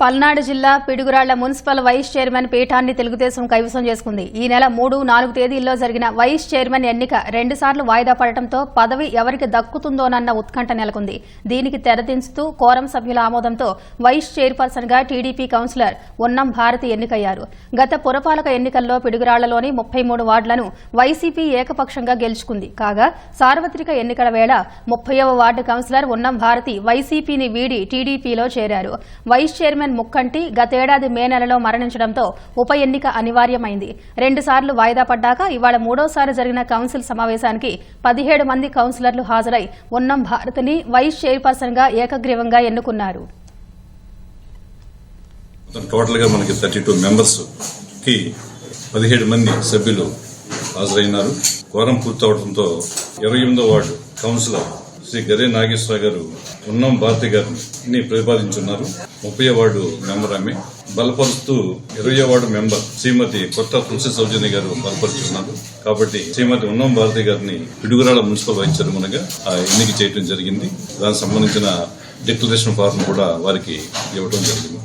పల్నాడు జిల్లా Piduguralla municipal vice chairman పీఠాన్ని తెలుగుదేశం కైవసం చేసుకుంది. ఈ నెల మూడు నాలుగు తేదీల్లో జరిగిన వైస్ చైర్మన్ ఎన్నిక రెండుసార్లు వాయిదా పడటంతో పదవి ఎవరికి దక్కుతుందోనన్న ఉత్కంఠ నెలకొంది. దీనికి తెరదించుతూ కోరం సభ్యుల ఆమోదంతో వైస్ చైర్పర్సన్గా టీడీపీ కౌన్సిలర్ ఉన్నం భారతి ఎన్నికయ్యారు. గత పురపాలక ఎన్నికల్లో పిడుగురాళ్ళలోని ముప్పై మూడు వార్డులను వైసీపీ ఏకపక్షంగా గెలుచుకుంది. కాగా సార్వత్రిక ఎన్నికల వేళ ముప్పైవ వార్డు కౌన్సిలర్ ఉన్నం భారతి వైసీపీని వీడి టీడీపీలో చేరారు. వైస్ చైర్మన్ ముక్కంటి గతేడాది మే నెలలో మరణించడంతో ఉప ఎన్నిక అనివార్యమైంది. రెండుసార్లు వాయిదా పడ్డాక ఇవాళ మూడోసారి జరిగిన కౌన్సిల్ సమావేశానికి పదిహేడు మంది కౌన్సిలర్లు హాజరై ఉన్నం భారతిని వైస్ చైర్పర్సన్గా ఏకగ్రీవంగా ఎన్నుకున్నారు. మొత్తం టోటల్గా మనకి థర్టీ టూ మెంబర్స్కి పదిహేడు మంది సభ్యులు హాజరైనారు. కోరం పూర్తవడంతో ఇరవై ఎనిమిదో వార్డు కౌన్సిలర్ శ్రీ గరే నాగేశ్వర గారు ఉన్నం భారతి గారిని ప్రతిపాదించున్నారు. ముప్పై వార్డు మెంబర్ ఆమె. బలపరుస్తూ ఇరవై వార్డు మెంబర్ శ్రీమతి కొత్త తులసి సౌజన్య గారు బలపరుచున్నారు. కాబట్టి శ్రీమతి ఉన్నం భారతి గారిని పిడుగురాల మున్సిపల్ వైస్ చైర్మన్గా ఆ ఎన్నిక చేయడం జరిగింది. దానికి సంబంధించిన డిక్లరేషన్ ఫార్మ్ కూడా వారికి ఇవ్వడం జరిగింది.